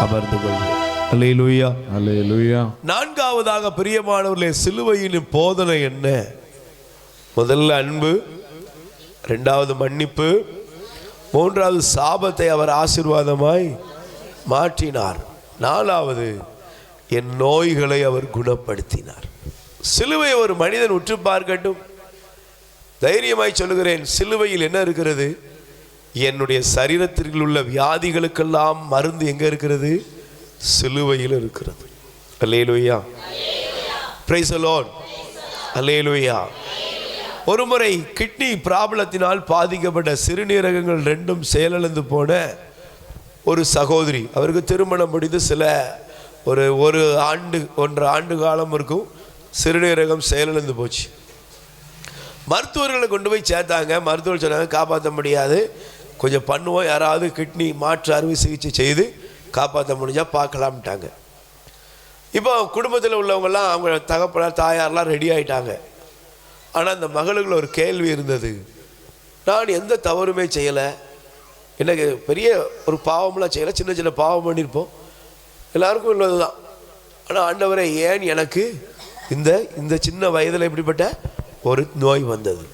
அமர்ந்து கொள்வோம் அல்லேலூயா அல்லேலூயா நான்காவதாக பிரியமானவர்களே சிலுவையின் போதனை என்ன? முதல்ல அன்பு ரெண்டாவது மன்னிப்பு மூன்றாவது சாபத்தை அவர் ஆசீர்வாதமாய் மாற்றினார். நாலாவது என் நோய்களை அவர் குணப்படுத்தினார். சிலுவை ஒரு மனிதன் உற்று பார்க்கட்டும். தைரியமாய் சொல்லுகிறேன் சிலுவையில் என்ன இருக்கிறது? என்னுடைய சரீரத்திற்குள் உள்ள வியாதிகளுக்கெல்லாம் மருந்து எங்க இருக்கிறது? சிலுவையில் இருக்கிறது. அல்லேலுயா. பிரைசலோன் அலோன் அல்லேலூயா. ஒரு முறை கிட்னி ப்ராப்ளத்தினால் பாதிக்கப்பட்ட சிறுநீரகங்கள் ரெண்டும் செயலிழந்து போன ஒரு சகோதரி. அவருக்கு திருமணம் முடிந்து சில ஒரு ஒரு ஆண்டு ஒன்றரை ஆண்டு காலம் இருக்கும். சிறுநீரகம் செயலிழந்து போச்சு. மருத்துவர்களை கொண்டு போய் சேர்த்தாங்க. மருத்துவர் சொன்னாங்க காப்பாற்ற முடியாது. கொஞ்சம் பண்ணுவோம் யாராவது கிட்னி மாற்று அறுவை சிகிச்சை செய்து காப்பாற்ற முடிஞ்சால் பார்க்கலாம்ட்டாங்க. இப்போ குடும்பத்தில் உள்ளவங்கெல்லாம் அவங்க தகப்பனார் தாயார்லாம் ரெடி ஆகிட்டாங்க ஆனால் அந்த மகளுக்குள்ள ஒரு கேள்வி இருந்தது. நான் எந்த தவறுமே செய்யலை. எனக்கு பெரிய ஒரு பாவம்லாம் செய்யலை. சின்ன சின்ன பாவம் பண்ணியிருப்போம் எல்லாருக்கும் உள்ளது தான் ஆனால் ஆண்டவரை ஏன் எனக்கு இந்த இந்த சின்ன வயதில் இப்படிப்பட்ட ஒரு நோய் வந்தது?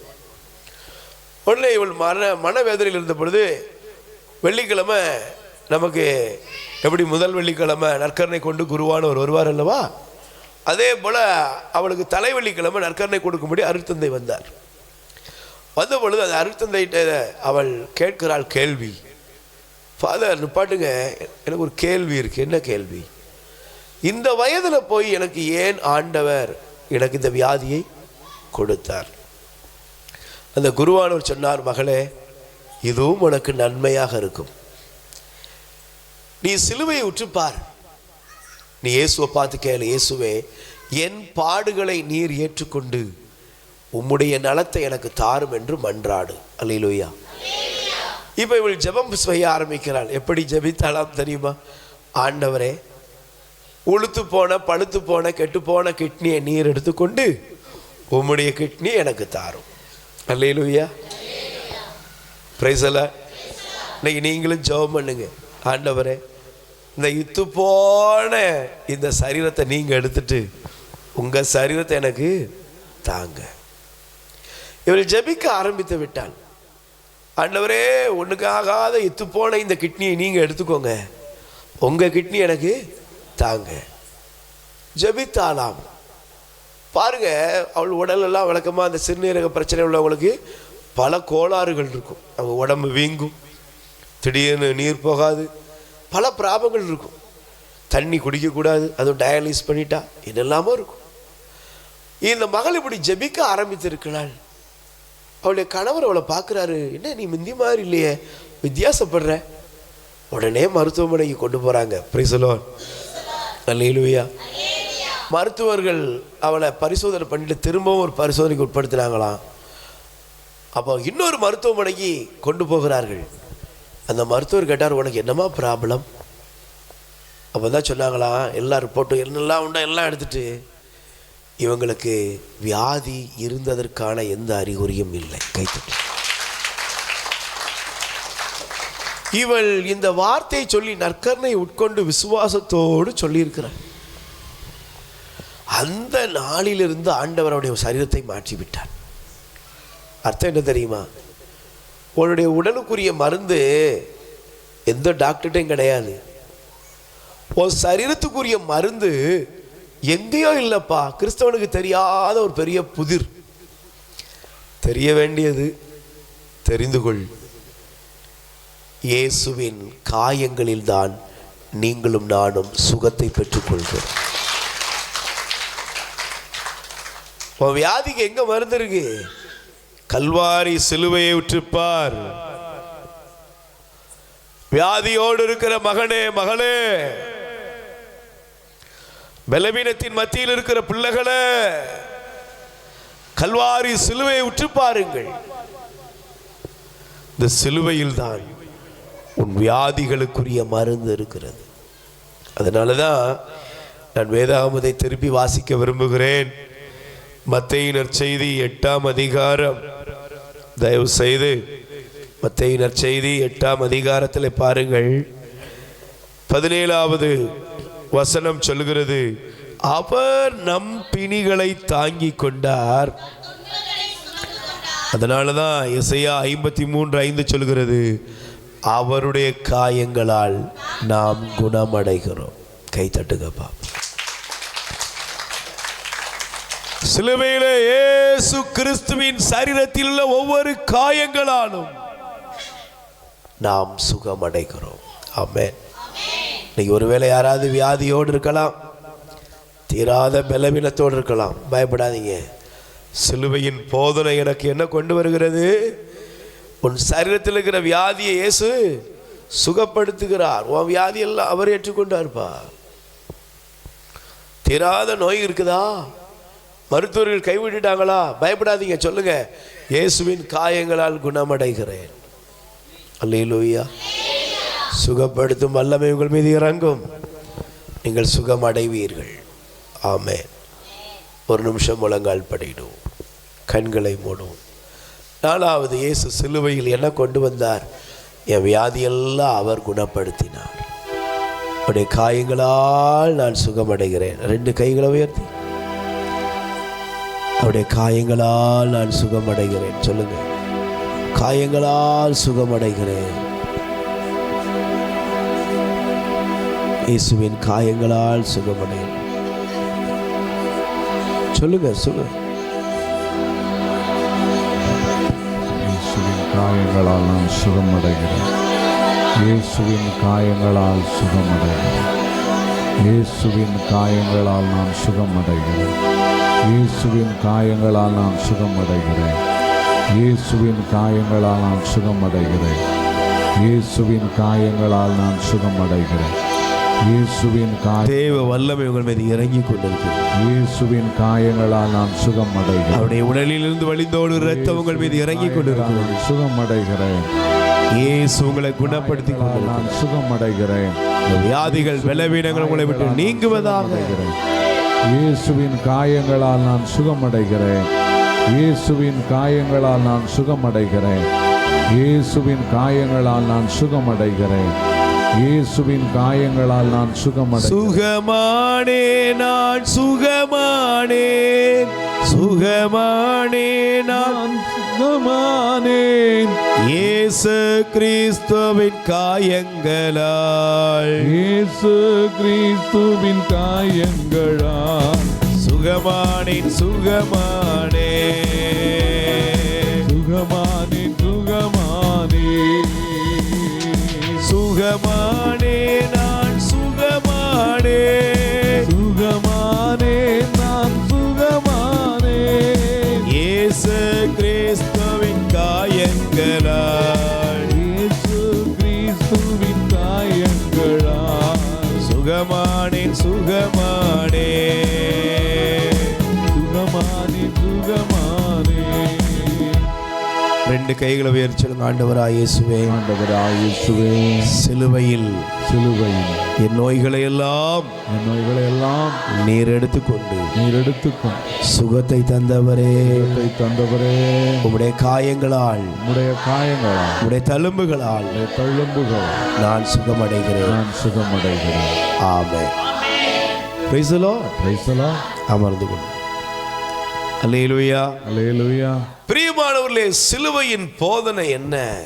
உடனே இவள் மன மனவேதனையில் இருந்த பொழுது வெள்ளிக்கிழமை நமக்கு எப்படி முதல் வெள்ளிக்கிழமை நற்கரணை கொண்டு குருவானவர் வருவார் அல்லவா? அதே போல் அவளுக்கு தலை வெள்ளிக்கிழமை நற்கரணை கொடுக்கும்படி அருட்தந்தை வந்தார். வந்த பொழுது அந்த அருட்தந்தைகிட்ட அவள் கேட்கிறாள் கேள்வி. ஃபாதர் நிப்பாட்டுங்க எனக்கு ஒரு கேள்வி இருக்குது என்ன கேள்வி? இந்த வயதில் போய் எனக்கு ஏன் ஆண்டவர் எனக்கு இந்த வியாதியை கொடுத்தார்? அந்த குருவானவர் சொன்னார் மகளே இதுவும் உனக்கு நன்மையாக இருக்கும். நீ சிலுவையை உற்றுப்பார் நீ இயேசுவை பார்த்து கேளு இயேசுவே என் பாடுகளை நீர் ஏற்றுக்கொண்டு உம்முடைய நலத்தை எனக்கு தாரும் என்று மன்றாடு. அல்லேலூயா. இப்போ இவள் ஜெபம் செய்ய ஆரம்பிக்கிறாள். எப்படி ஜபித்தாலாம் தெரியுமா? ஆண்டவரே உளுத்து போன பழுத்து போன கெட்டு போன கிட்னியை நீர் எடுத்துக்கொண்டு உம்முடைய கிட்னி எனக்கு தாரும். அல்லேலூயா பிரைசல இன்னைக்கு நீங்களும் ஜெபம் பண்ணுங்க. ஆண்டவரே இந்த இத்து போன இந்த சரீரத்தை நீங்கள் எடுத்துட்டு உங்கள் சரீரத்தை எனக்கு தாங்க. இவள் ஜெபிக்க ஆரம்பித்து விட்டாள் ஆண்டவரே ஒன்றுக்காகாத இத்து போன இந்த கிட்னியை நீங்கள் எடுத்துக்கோங்க. உங்கள் கிட்னி எனக்கு தாங்க. ஜெபித்தாலாம். பாருங்க அவள் உடலெல்லாம் வழக்கமாக அந்த சிறுநீரக பிரச்சனை உள்ளவங்களுக்கு பல கோளாறுகள் இருக்கும். அவங்க உடம்பு வீங்கும் திடீர்னு நீர் போகாது பல பிராபங்கள் இருக்கும். தண்ணி குடிக்கக்கூடாது அதுவும் டயாலிஸ் பண்ணிட்டா என்னெல்லாமோ இருக்கும். இந்த மகள் இப்படி ஜெபிக்க ஆரம்பித்திருக்கிறாள். அவளுடைய கணவர் அவளை பார்க்குறாரு என்ன நீ முந்தி மாதிரி இல்லையே வித்தியாசப்படுற? உடனே மருத்துவமனைக்கு கொண்டு போகிறாங்க பிரிசலோன் அல்லேலூயா மருத்துவர்கள் அவளை பரிசோதனை பண்ணிட்டு திரும்பவும் ஒரு பரிசோதனைக்கு உட்படுத்தினாங்களாம். அப்போ இன்னொரு மருத்துவமனைக்கு கொண்டு போகிறார்கள். அந்த மருத்துவர் கேட்டார் உனக்கு என்னமா ப்ராப்ளம் அப்போ தான் சொன்னாங்களாம் எல்லா ரிப்போர்ட்டும் என்னெல்லாம் உண்டா எல்லாம் எடுத்துட்டு இவங்களுக்கு வியாதி இருந்ததற்கான எந்த அறிகுறியும் இல்லை. கைத்தட்டு இவள் இந்த வார்த்தையை சொல்லி நற்கரணை உட்கொண்டு விசுவாசத்தோடு சொல்லியிருக்கிறாள். அந்த நாளிலிருந்து ஆண்டவருடைய சரீரத்தை மாற்றி விட்டார் அர்த்தம் என்ன தெரியுமா? உன்னுடைய உடலுக்குரிய மருந்து எந்த டாக்டர்கிட்டையும் கிடையாது. உன் சரீரத்துக்குரிய மருந்து எங்கேயோ இல்லைப்பா. கிறிஸ்தவனுக்கு தெரியாத ஒரு பெரிய புதிர். தெரிய வேண்டியது தெரிந்து கொள். இயேசுவின் காயங்களில்தான் நீங்களும் நானும் சுகத்தை பெற்றுக்கொள்கிறோம். உன் வியாதிக்கு எங்க மருந்து இருக்கு? கல்வாரி சிலுவையை உற்றுப்பார். வியாதியோடு இருக்கிற மகனே மகளே. பலவீனத்தின் மத்தியில் இருக்கிற பிள்ளைகளே கல்வாரி சிலுவையை உற்று பாருங்கள் இந்த சிலுவையில் தான் உன் வியாதிகளுக்குரிய மருந்து இருக்கிறது. அதனால தான் நான் வேதாகமதை திருப்பி வாசிக்க விரும்புகிறேன். மத்தையினர் செய்தி எட்டாம் அதிகாரம். தயவு செய்து மத்தையினர் செய்தி எட்டாம் அதிகாரத்தில் பாருங்கள். பதினேழாவது வசனம் சொல்கிறது அவர் நம் பிணிகளை தாங்கி கொண்டார். அதனால தான் இசையா ஐம்பத்தி மூன்று ஐந்து சொல்கிறது அவருடைய காயங்களால் நாம் குணமடைகிறோம். கை தட்டுக்கப்பா சிலுவையிலே இயேசு கிறிஸ்துவின் சரீரத்தில் உள்ள ஒவ்வொரு காயங்களாலும் நாம் சுகமடைகிறோம். ஆமே இன்னைக்கு ஒருவேளை யாராவது வியாதியோடு இருக்கலாம் தீராத பலவீனத்தோடு இருக்கலாம் பயப்படாதீங்க. சிலுவையின் போதனை எனக்கு என்ன கொண்டு வருகிறது? உன் சரீரத்தில் இருக்கிற வியாதியை இயேசு சுகப்படுத்துகிறார். உன் வியாதியெல்லாம் அவர் ஏற்றுக்கொண்டார்ப்பா. தீராத நோய் இருக்குதா? மருத்துவர்கள் கைவிட்டுட்டாங்களா? பயப்படாதீங்க சொல்லுங்க. இயேசுவின் காயங்களால் குணமடைகிறேன். அல்லையிலோயா சுகப்படுத்தும் வல்லமை உங்கள் மீது இறங்கும். நீங்கள் சுகம் அடைவீர்கள் ஆமே ஒரு நிமிஷம் முழங்கால் படிடும் கண்களை மூடும் நாலாவது இயேசு சிலுவையில் என்ன கொண்டு வந்தார்? என் வியாதியெல்லாம் அவர் குணப்படுத்தினார். அவருடைய காயங்களால் நான் சுகமடைகிறேன். ரெண்டு கைகளை உயர்த்தி. அவருடைய காயங்களால் நான் சுகமடைகிறேன். சொல்லுங்க. காயங்களால் சுகமடைகிறேன். இயேசுவின் காயங்களால் சுகமடைகிறேன். சொல்லுங்க சொல்லுங்க. காயங்களால் நான் சுகமடைகிறேன். இயேசுவின் காயங்களால் சுகமடைகிறேன். இயேசுவின் காயங்களால் நான் சுகமடைகிறேன். இயேசுவின் காயங்களால் நான் சுகமடைகிறேன். இயேசுவின் காயங்களால் நான் சுகமடைகிறேன். இயேசுவின் காயங்களால் நான் சுகமடைகிறேன். இயேசுவின் காய தேவ வல்லமை உங்கள் மீது இறங்கி கொண்டிருக்கிறது. இயேசுவின் காயங்களால் நான் சுகமடைகிறேன். அவருடைய உடலிலிருந்து வழிந்தோடு ரத்தம் உங்கள் மீது இறங்கி கொண்டிருக்கிறது. நான் சுகமடைகிறேன். இயேசு உங்களை குணப்படுத்தி நான் சுகமடைகிறேன். இந்த வியாதிகள் பலவீனங்கள் உங்களை விட்டு நீங்குவதாக அடைகிறேன். இயேசுவின் காயங்களால் நான் சுகமடைகிறேன். இயேசுவின் காயங்களால் நான் சுகமடைகிறேன். இயேசுவின் காயங்களால் நான் சுகமடைகிறேன். இயேசுவின் காயங்களால் நான் சுகமடை சுகமானே நான் சுகமானே சுகமானே நான் சுகமானேன் இயேசு கிறிஸ்துவின் காயங்களால். இயேசு கிறிஸ்துவின் காயங்களால். சுகமானேன் சுகமானே ரெண்டு கைகளை உயர்ச்சிடுங்க ஆண்டவராய் இயேசுவே. ஆண்டவராய் இயேசுவே. சிலுவையில் சிலுவையில் என் நோய்களை எல்லாம் என் நோய்களை எல்லாம் நீர் எடுத்துக்கொண்டு நீர் எடுத்துக்கும் சுகத்தை தந்தவரே. சுகத்தை தந்தவரே. உம்முடைய காயங்களால் உம்முடைய காயங்களால் உம்முடைய தழும்புகளால் தழும்புகள் நான் சுகமடைகிறேன். நான் சுகமடைகிறேன். Lord. பிரைசலா அமர்ந்து கொண்டு அல்லேலூயா அல்லேலூயா பிரியமானவர்களே சிலுவையின் போதனை என்ன?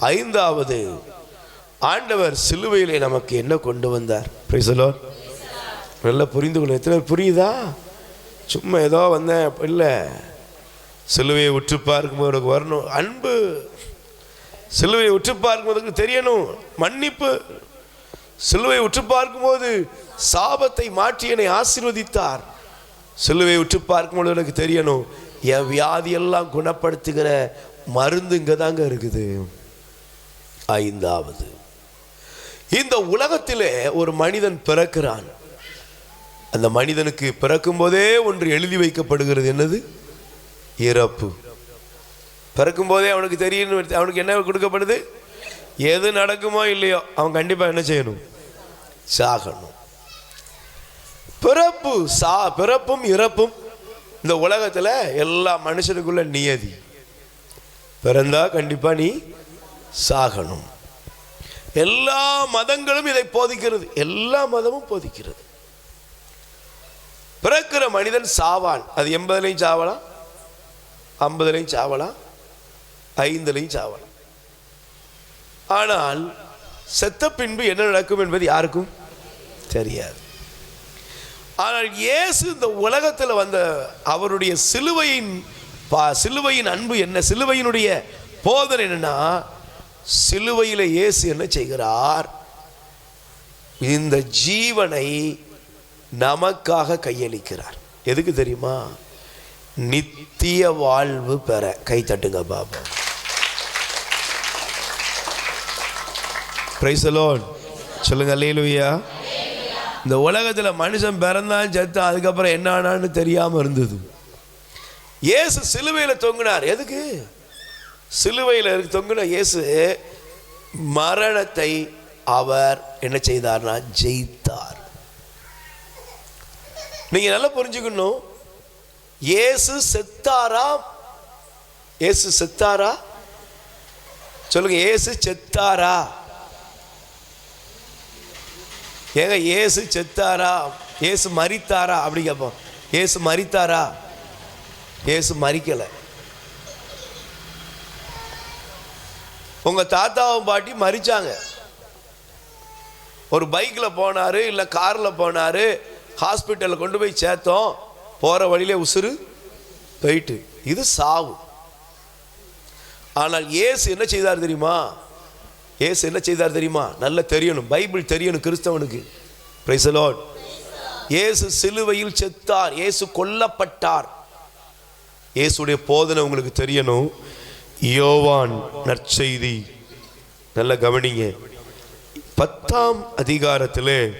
ஐந்தாவது ஆண்டவர் சிலுவையிலே நமக்கு என்ன கொண்டு வந்தார்? Lord. நல்லா புரிந்து கொள்ள எத்தனை பேர் புரியுதா? சும்மா ஏதோ வந்தேன் இல்லை. சிலுவையை உற்று பார்க்கும்போது உனக்கு வரணும். அன்பு. சிலுவையை உற்று பார்க்கும்போது தெரியணும். மன்னிப்பு. சிலுவை உற்று பார்க்கும்போது சாபத்தை மாற்றி என்னை ஆசீர்வதித்தார். சிலுவை உற்று பார்க்கும்பொழுது எனக்கு தெரியணும். என் வியாதியெல்லாம் குணப்படுத்துகிற மருந்து இங்கே தாங்க இருக்குது. ஐந்தாவது. இந்த உலகத்திலே ஒரு மனிதன் பிறக்கிறான். அந்த மனிதனுக்கு பிறக்கும் போதே ஒன்று எழுதி வைக்கப்படுகிறது. என்னது? இறப்பு. பிறக்கும் போதே அவனுக்கு தெரியும் அவனுக்கு என்ன கொடுக்கப்படுது? எது நடக்குமோ இல்லையோ அவன் கண்டிப்பாக என்ன செய்யணும்? சாகணும். பிறப்பு சா பிறப்பும் இறப்பும் இந்த உலகத்தில் எல்லா மனுஷனுக்குள்ள நியதி. பிறந்தா கண்டிப்பாக நீ சாகணும். எல்லா மதங்களும் இதை போதிக்கிறது. எல்லா மதமும் போதிக்கிறது. பிறக்கிற மனிதன் சாவான். அது எண்பதுலையும் சாவலாம் ஐம்பதுலையும் சாவலாம் ஐந்துலையும் சாவலாம். ஆனால் செத்த பின்பு என்ன நடக்கும் என்பது யாருக்கும் தெரியாது. ஆனால் இயேசு இந்த உலகத்தில் வந்த அவருடைய சிலுவையின் பா சிலுவையின் அன்பு என்ன? சிலுவையினுடைய போதனை என்னன்னா சிலுவையில் இயேசு என்ன செய்கிறார்? இந்த ஜீவனை நமக்காக கையளிக்கிறார். எதுக்கு தெரியுமா? நித்திய வாழ்வு பெற. கை தட்டுங்க பாபா. பிரைசலோன் சொல்லுங்க அல்லேலூயா இந்த உலகத்தில் மனுஷன் பிறந்தான் செத்தான் அதுக்கப்புறம் என்ன ஆனான்னு தெரியாமல் இருந்தது. இயேசு சிலுவையில் தொங்கினார். எதுக்கு? சிலுவையில் இருக்கு தொங்கின இயேசு மரணத்தை அவர் என்ன செய்தார்னா ஜெயித்தார். நீங்க நல்லா புரிஞ்சுக்கணும். இயேசு செத்தாரா? இயேசு செத்தாரா? சொல்லுங்க இயேசு செத்தாரா? ஏங்க ஏசு செத்தாரா? ஏசு மறித்தாரா அப்படி கேட்போம். ஏசு மறித்தாரா ஏசு மறிக்கலை உங்க தாத்தாவும் பாட்டி மறிச்சாங்க ஒரு பைக்கில் போனாரு இல்லை காரில் போனாரு ஹாஸ்பிட்டலில் கொண்டு போய் சேர்த்தோம் போகிற வழியிலே உசுறு போயிட்டு. இது சாவு. ஆனால் ஏசு என்ன செய்தார் தெரியுமா? ஏசு என்ன செய்தார் தெரியுமா? நல்லா தெரியணும். பைபிள் தெரியணும் கிறிஸ்தவனுக்கு. Praise the இயேசு சிலுவையில் செத்தார். இயேசு கொல்லப்பட்டார். இயேசுடைய போதனை உங்களுக்கு தெரியணும். யோவான் நற்செய்தி. நல்ல கவனிங்க. பத்தாம் அதிகாரத்தில்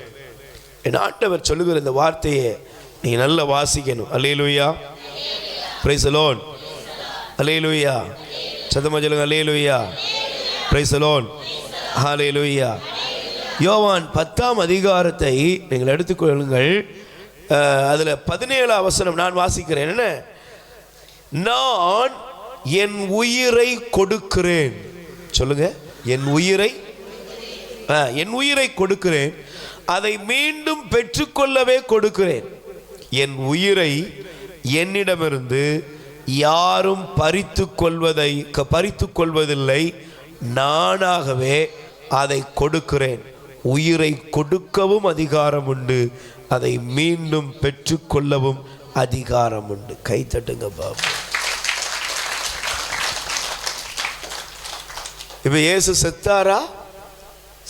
என் ஆண்டவர் சொல்லுகிற இந்த வார்த்தையை நீங்கள் நல்லா வாசிக்கணும். அல்லேலூயா பிரைசலோன் அலோன் அல்லேலூயா சத்தமா சொல்லுங்க. பிரைஸ் ஹாலே ஹalleluya யோவான் பத்தாம் அதிகாரத்தை நீங்கள் எடுத்துக்கொள்ளுங்கள். அதில் பதினேழு அவசரம் நான் வாசிக்கிறேன். என்ன? நான் என் உயிரை கொடுக்கிறேன். சொல்லுங்க. என் உயிரை ஆ, என் உயிரை கொடுக்கிறேன். அதை மீண்டும் பெற்றுக்கொள்ளவே கொடுக்கிறேன். என் உயிரை என்னிடமிருந்து யாரும் பறித்து கொள்வதை க- கொள்வதில்லை நானாகவே அதை கொடுக்கிறேன். உயிரை கொடுக்கவும் அதிகாரம் உண்டு அதை மீண்டும் பெற்றுக்கொள்ளவும் அதிகாரம் உண்டு கை தட்டுங்க பாபு. இப்போ இயேசு செத்தாரா?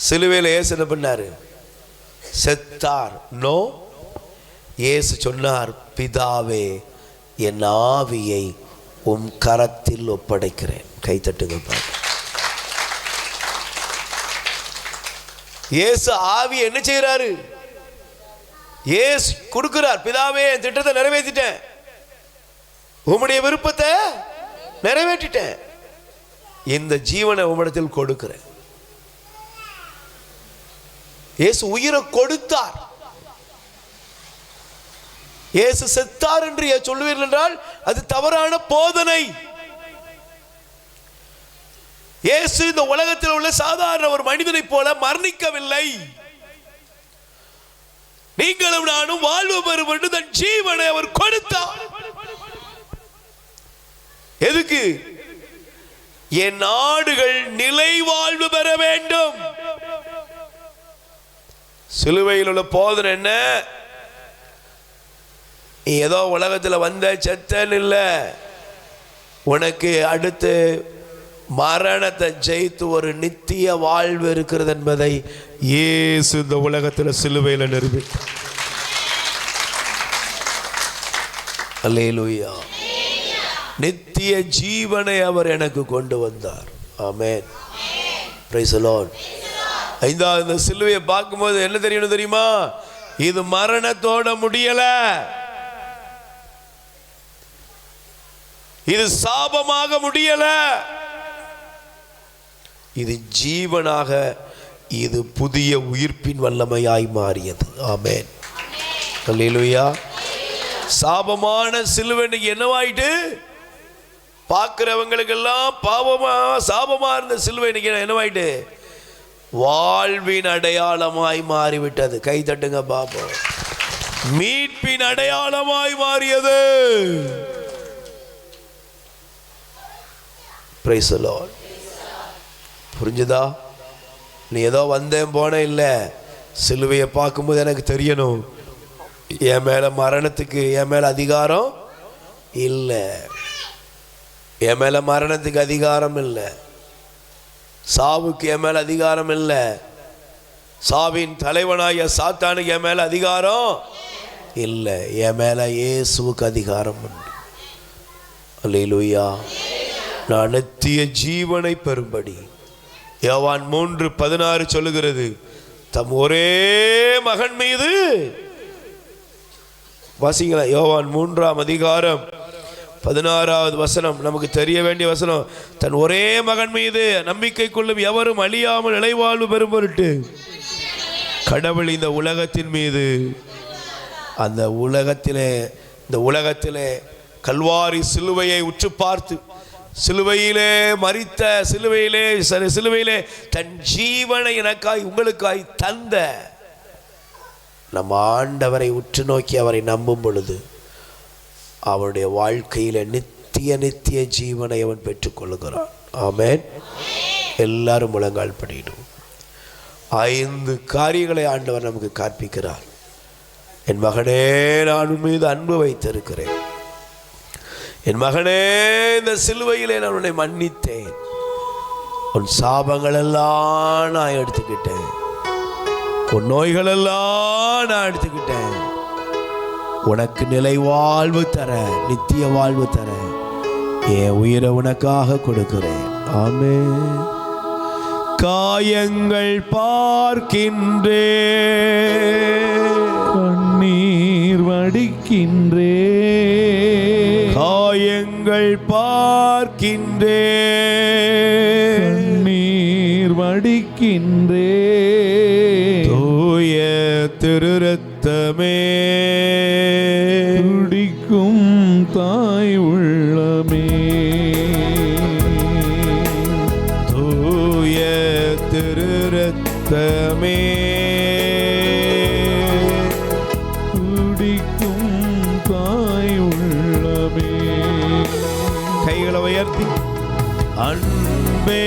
சிலுவையில் இயேசு என்ன பண்ணார்? செத்தார். நோ இயேசு சொன்னார் பிதாவே என் ஆவியை உம் கரத்தில் ஒப்படைக்கிறேன். கை தட்டுங்க பாருங்க இயேசு ஆவி என்ன செய்கிறாரு? ஏசு கொடுக்கிறார். பிதாவே என் திட்டத்தை நிறைவேற்றிட்டேன். உம்முடைய விருப்பத்தை நிறைவேற்றிட்டேன். இந்த ஜீவனை உம்மிடத்தில் கொடுக்கிறேன். இயேசு உயிரை கொடுத்தார். இயேசு செத்தார் என்று சொல்லுவீர்கள் என்றால் அது தவறான போதனை. இயேசு இந்த உலகத்தில் உள்ள சாதாரண ஒரு மனிதனைப் போல மரணிக்கவில்லை. நீங்களும் நானும் வாழ்வு பெறும் என்று தன் ஜீவனை அவர் கொடுத்தார். எதுக்கு? என் நாடுகள் நிலை வாழ்வு பெற வேண்டும். சிலுவையில் உள்ள போதனை என்ன? நீ ஏதோ உலகத்தில் வந்த செத்தன் இல்லை. உனக்கு அடுத்து மரணத்தை ஜெயித்து ஒரு நித்திய வாழ்வு இருக்கிறது என்பதை இயேசு இந்த உலகத்தில் சிலுவையில் நிரூபித்தார் அல்லேலூயா. நித்திய ஜீவனை அவர் எனக்கு கொண்டு வந்தார். ஆமேன். ஐந்தாவது இந்த சிலுவையை பார்க்கும்போது என்ன தெரியணும் தெரியுமா? இது மரணத்தோட முடியல. இது சாபமாக முடியலை. இது ஜீவனாக இது புதிய உயிர்ப்பின் வல்லமையாய் மாறியது. ஆமேன். அல்லேலூயா சாபமான சிலுவை இன்னைக்கு என்னவாயிட்டு? பார்க்குறவங்களுக்கெல்லாம் பாவமா சாபமாக இருந்த சிலுவை இன்னைக்கு என்னவாயிட்டு? வாழ்வின் அடையாளமாய் மாறிவிட்டது. கை தட்டுங்க பாப்போம் மீட்பின் அடையாளமாய் மாறியது. பிரைஸ் லார்ட் புரிஞ்சுதா? நீ ஏதோ வந்தேன் போனேன் இல்லை. சிலுவையை பார்க்கும்போது எனக்கு தெரியணும். என் மேலே மரணத்துக்கு என் மேலே அதிகாரம் இல்லை. என் மேலே மரணத்துக்கு அதிகாரம் இல்லை. சாவுக்கு என் மேலே அதிகாரம் இல்லை. சாவின் தலைவனாகிய சாத்தானுக்கு என் மேலே அதிகாரம் இல்லை. என் மேலே இயேசுவுக்கு அதிகாரம் உண்டு. அல்லேலூயா. நான் நித்திய ஜீவனை பெறும்படி. யோவான் மூன்று பதினாறு சொல்லுகிறது தம் ஒரே மகன் மீது. வாசிங்களா யோவான் மூன்றாம் அதிகாரம் பதினாறாவது வசனம். நமக்கு தெரிய வேண்டிய வசனம் தன் ஒரே மகன் மீது நம்பிக்கை கொள்ளும் எவரும் அழியாமல் இலைவாழ்வு பெறும் பொருட்டு கடவுள் இந்த உலகத்தின் மீது. அந்த உலகத்திலே இந்த உலகத்திலே கல்வாரி சிலுவையை உற்று பார்த்து சிலுவையிலே மறித்த சிலுவையிலே சரி, சிலுவையிலே தன் ஜீவனை எனக்காய் உங்களுக்காய் தந்த நம்ம ஆண்டவரை உற்று நோக்கி அவரை நம்பும் பொழுது அவருடைய வாழ்க்கையில் நித்திய நித்திய ஜீவனை அவன் பெற்றுக்கொள்கிறான் ஆமேன். எல்லாரும் முழங்கால் பண்ணிடும் ஐந்து காரியங்களை ஆண்டவர் நமக்கு கற்பிக்கிறார் என் மகனே நான் மீது அன்பு வைத்திருக்கிறேன். என் மகனே இந்த சிலுவையிலே நான் உன்னை மன்னித்தேன். உன் சாபங்கள் எல்லாம் நான் எடுத்துக்கிட்டேன். உன் நோய்கள் எல்லாம் நான் எடுத்துக்கிட்டேன். உனக்கு நிலை வாழ்வு தர நித்திய வாழ்வு தர என் உயிரை உனக்காக கொடுக்கிறேன். ஆமே காயங்கள் பார்க்கின்றே கண்ணீர் வடிக்கின்றே பார்க்கின்றே கண்ணீர் வடிக்கின்றே தூய திருரத்தமே. துடிக்கும் தாய் உள்ளமே. தூய திருரத்தமே. அன்பே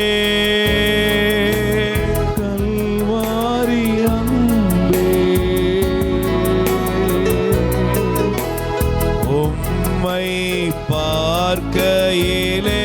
கல்வாரி அன்பே. உம்மை பார்க்கையிலே